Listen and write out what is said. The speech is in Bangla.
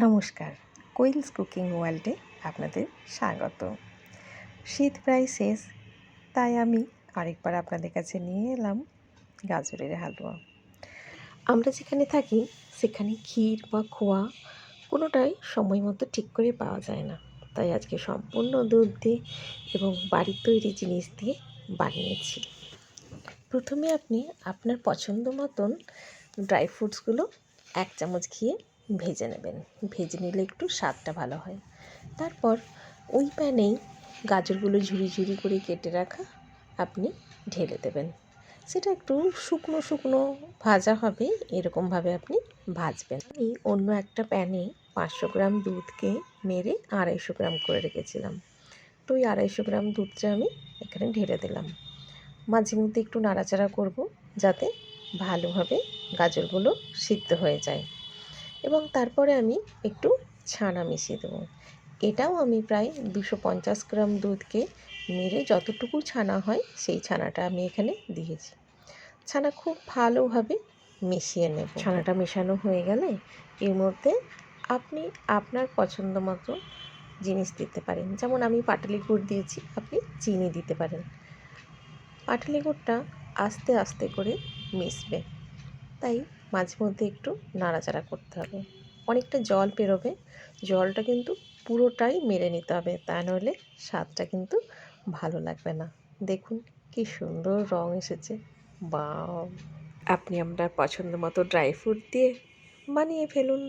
নমস্কার। কোয়েলস কুকিং ওয়ার্ল্ডে আপনাদের স্বাগত। শীত প্রায় শেষ, তাই আমি আরেকবার আপনাদের কাছে নিয়ে এলাম গাজরের হালুয়া। আমরা যেখানে থাকি, সেখানে ক্ষীর বা খোয়া কোনোটাই সময় মতো ঠিক করে পাওয়া যায় না। তাই আজকে সম্পূর্ণ দুধ দিয়ে এবং বাড়ির তৈরি জিনিস দিয়ে বানিয়েছি। প্রথমে আপনি আপনার পছন্দ মতন ড্রাই ফ্রুটসগুলো এক চামচ ঘিয়ে ভেজে নেবেন। ভেজে নিলে একটু স্বাদটা ভালো হয়। তারপর ওই প্যানেই গাজরগুলো ঝুরি ঝুরি করে কেটে রাখা আপনি ঢেলে দেবেন। সেটা একটু শুকনো শুকনো ভাজা হবে, এরকমভাবে আপনি ভাজবেন। আমি অন্য একটা প্যানে পাঁচশো গ্রাম দুধকে মেরে আড়াইশো গ্রাম করে রেখেছিলাম। তো ওই আড়াইশো গ্রাম দুধটা আমি এখানে ঢেলে দিলাম। মাঝে মধ্যে একটু নাড়াচাড়া করব যাতে ভালোভাবে গাজরগুলো সিদ্ধ হয়ে যায়। এবং তারপরে আমি একটু ছানা মিশিয়ে দেবো। এটাও আমি প্রায় দুশো পঞ্চাশ গ্রাম দুধকে মেরে যতটুকু ছানা হয় সেই ছানাটা আমি এখানে দিয়েছি। ছানা খুব ভালোভাবে মিশিয়ে নেব। ছানাটা মেশানো হয়ে গেলে এর মধ্যে আপনি আপনার পছন্দ মতো জিনিস দিতে পারেন। যেমন আমি পাটালি গুড় দিয়েছি, আপনি চিনি দিতে পারেন। পাটালি গুড়টা আস্তে আস্তে করে মিশবে। তাই মাঝে মধ্যে একটু নাড়াচাড়া করতে হবে। অনেকটা জল পেরোবে জলটা কিন্তু পুরোটাই মেরে নিতে হবে। তা নইলে স্বাদটা কিন্তু ভালো লাগবে না। দেখুন কি সুন্দর রং এসেছে। বা আপনি আপনার পছন্দ মতো ড্রাই ফ্রুট দিয়ে বানিয়ে ফেলুন।